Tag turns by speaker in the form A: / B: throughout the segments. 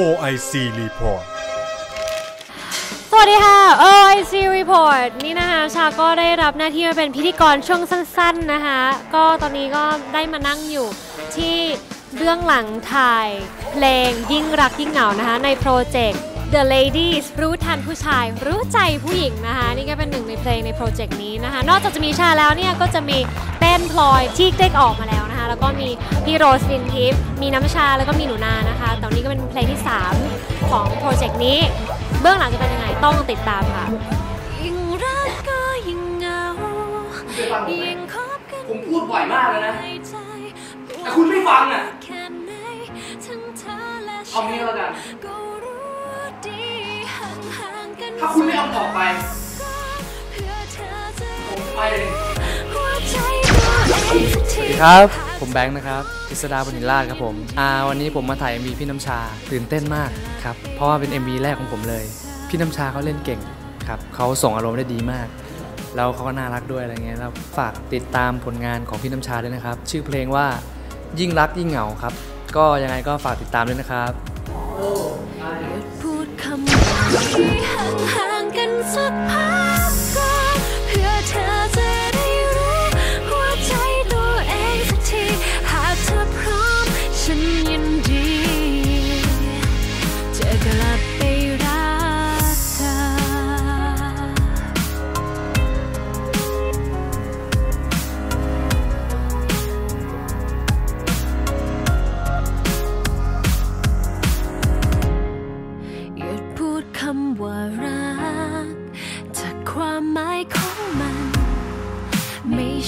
A: OIC Report
B: สวัสดีค่ะ OIC Report นี่นะคะ ชาก็ได้รับหน้าที่มาเป็นพิธีกรช่วงสั้นๆนะคะ ก็ตอนนี้ก็ได้มานั่งอยู่ที่เบื้องหลังถ่ายเพลงยิ่งรักยิ่งเหงานะคะ ในโปรเจกต์ The Ladies รู้ทันผู้ชาย รู้ใจผู้หญิงนะคะ นี่ก็เป็นหนึ่งในเพลงในโปรเจกต์นี้นะคะ นอกจากจะมีชาแล้วเนี่ย ก็จะมีเต้นพลอยที่เต้ออกมาแล้ว แล้วก็มีพี่โรสลินทิพย์มีน้ำชาแล้วก็มีหนูนานะคะ ตอนนี้ก็เป็นเพลงที่ 3 ของโปรเจกต์นี้ เบื้องหลังจะเป็นยังไงต้องติดตามค่ะ
C: ยิ่งรักก็ยิ่งเหงายิ่งคบกัน
D: ผมพูดบ่อยมากเลยนะ
C: ในใจ
D: แต่คุณไม่ฟังอะ
C: แค่ไหนทั้งเธอและ
D: เอางี้แล้วกัน
C: ก็รู้ดีห่างๆกัน
D: ถ้าคุณไม่เอาออกไป
C: เพื่อเธอจะ
D: ผมไปเลย
C: หัวใจตัวเองสัก
E: ส
C: ที
E: วัสดีครับ ผมแบงค์นะครับกิษดาบุญราชครับผมอ่าวันนี้ผมมาถ่าย MV พี่น้ำชาตื่นเต้นมากครับ เพราะว่าเป็น MV แรกของผมเลย พี่น้ำชาเขาเล่นเก่งครับเขาส่งอารมณ์ได้ดีมาก แล้วเขาก็น่ารักด้วยอะไรเงี้ยแล้วฝากติดตามผลงานของพี่น้ำชาด้วยนะครับ ชื่อเพลงว่ายิ่งรักยิ่งเหงาครับ ก็ยังไงก็ฝากติดตามด้วยนะครับ
C: พูดคำที่ห่างกันสักพัก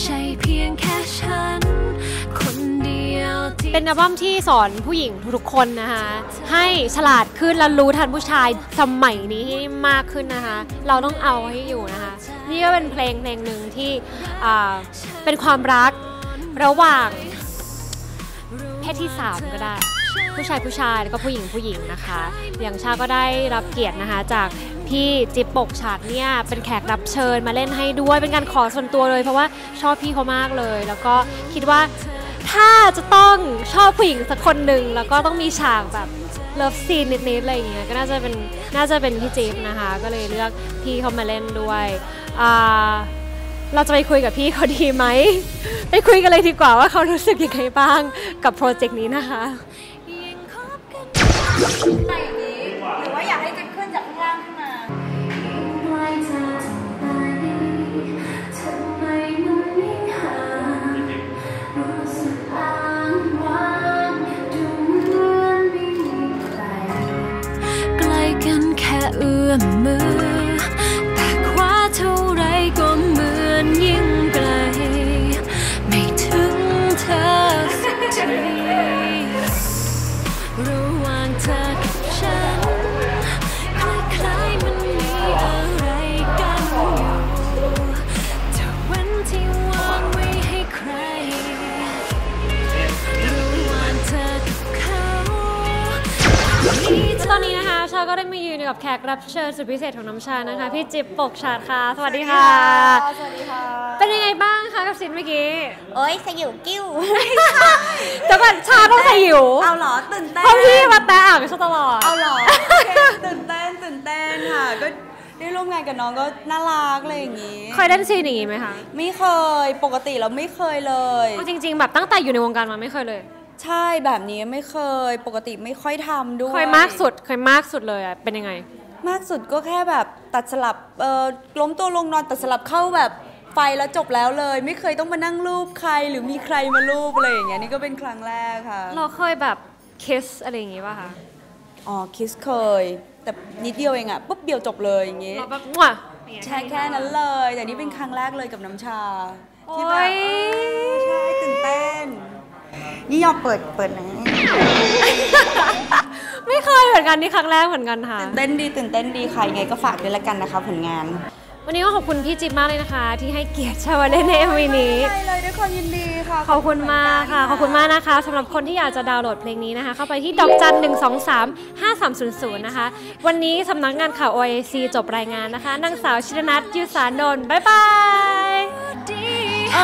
C: ใช่เพียงแค่ฉัน คนเดียวที่
B: เป็นอัลบั้มที่สอนผู้หญิงทุกๆคนนะคะ ให้ฉลาดขึ้นและรู้ทันผู้ชายสมัยนี้ให้มากขึ้นนะคะ เราต้องเอาให้อยู่นะคะ นี่ก็เป็นเพลงเพลงหนึ่งที่เป็นความรักระหว่างเพศที่ 3 ก็ได้ ผู้ชายผู้ชายแล้วก็ผู้หญิงผู้หญิงนะคะ อย่างชาก็ได้รับเกียรตินะคะจาก พี่จิ๊บปกฉาดเนี่ยเป็นแขกรับเชิญมาเล่นให้ด้วย เป็นการขอส่วนตัวเลย เพราะว่าชอบพี่เขามากเลย แล้วก็คิดว่าถ้าจะต้องชอบผู้หญิงสักคนหนึ่งแล้วก็ต้องมีฉากแบบเลิฟซีนนิดๆอะไรอย่างเงี้ยก็น่าจะเป็นน่าจะเป็นพี่จิ๊บนะคะ ก็เลยเลือกพี่เขามาเล่นด้วยเราจะไปคุยกับพี่เขาดีไหมไปคุยกันเลยดีกว่าว่าเขารู้สึกยังไงบ้างกับโปรเจกต์นี้นะคะ
C: กัน
F: ก็
C: ได้มายืนอยู่กับ
B: แขกรับเชิญสุดพิเศษของน้ำชานะคะ พี่จิ๊บปกชาดค่ะ สวัสดีค่ะ
F: สวัสดีค่ะ
B: เป็นยังไงบ้างคะกับซินเมื่อกี้
F: โอ้ยสยิวกิ้ว
B: แต่ก่อนชาต้องใส่หิว
F: เอาเหรอตื่นเต้น
B: เพราะพี่มาแตะอ่างชาตลอด
F: เอาเหรอโอเคตื่นเต้นตื่นเต้นค่ะก็ได้ร่วมงานกับน้องก็น่ารักอะไรอย่างงี้
B: เคยเล่นซีนอย่างนี้ไหมคะ
F: ไม่เคย ปกติเราไม่เคยเลย
B: เอาจริง ๆ แบบตั้งแต่อยู่ในวงการมาไม่เคยเลย
F: ใช่แบบนี้ไม่เคยปกติไม่ค่อยทำด้วย
B: เคยมากสุดเคยมากสุดเลยอะเป็นยังไง
F: มากสุดก็แค่แบบตัดสลับเอ่อล้มตัวลงนอนตัดสลับเข้าแบบไฟแล้วจบแล้วเลย ไม่เคยต้องมานั่งรูปใครหรือมีใครมารูปอะไรอย่างเงี้ยนี่ก็เป็นครั้งแรกค่ะ
B: เราเคยแบบคิสอะไรอย่างงี้ป่ะคะ
F: อ๋อคิสเคย แต่นิดเดียวเองอะปุ๊บเดียวจบเลยอย่างงี้
B: เราแบบมั่วอย่างเงี้ย
F: แค่แค่นั้นเลย แต่นี่เป็นครั้งแรกเลยกับน้ำชาที่แบ
B: โอ๊
F: บ
B: ย
F: เออใช่ตื่นเต้น นี่ยอมเปิดเปิดหนะ
B: ไม่เคยเหมือนกันนี่ครั้งแรกเหมือนกันค่ะ
F: ตื่นเต้นดีตื่นเต้นดีค่ะยังไงก็ฝากด้วยละกันนะคะผลงาน
B: วันนี้ก็ขอบคุณพี่จิ๊บมากเลยนะคะ ที่ให้เกียรติชาวาเล่นในเอ็มวีนี้
F: ใช่เลยด้วยความยินดีค่ะ
B: ขอบคุณมากค่ะ ขอบคุณมากนะคะสำหรับคนที่อยากจะดาวน์โหลดเพลงนี้นะคะ เข้าไปที่ดอกจัน1 2 3 5 3 0 0นะคะ วันนี้สำนักงานข่าว OIC จบรายงานนะคะนางสาวชิรนัทยืสานนท์บ๊ายบาย
C: ดี
B: เอ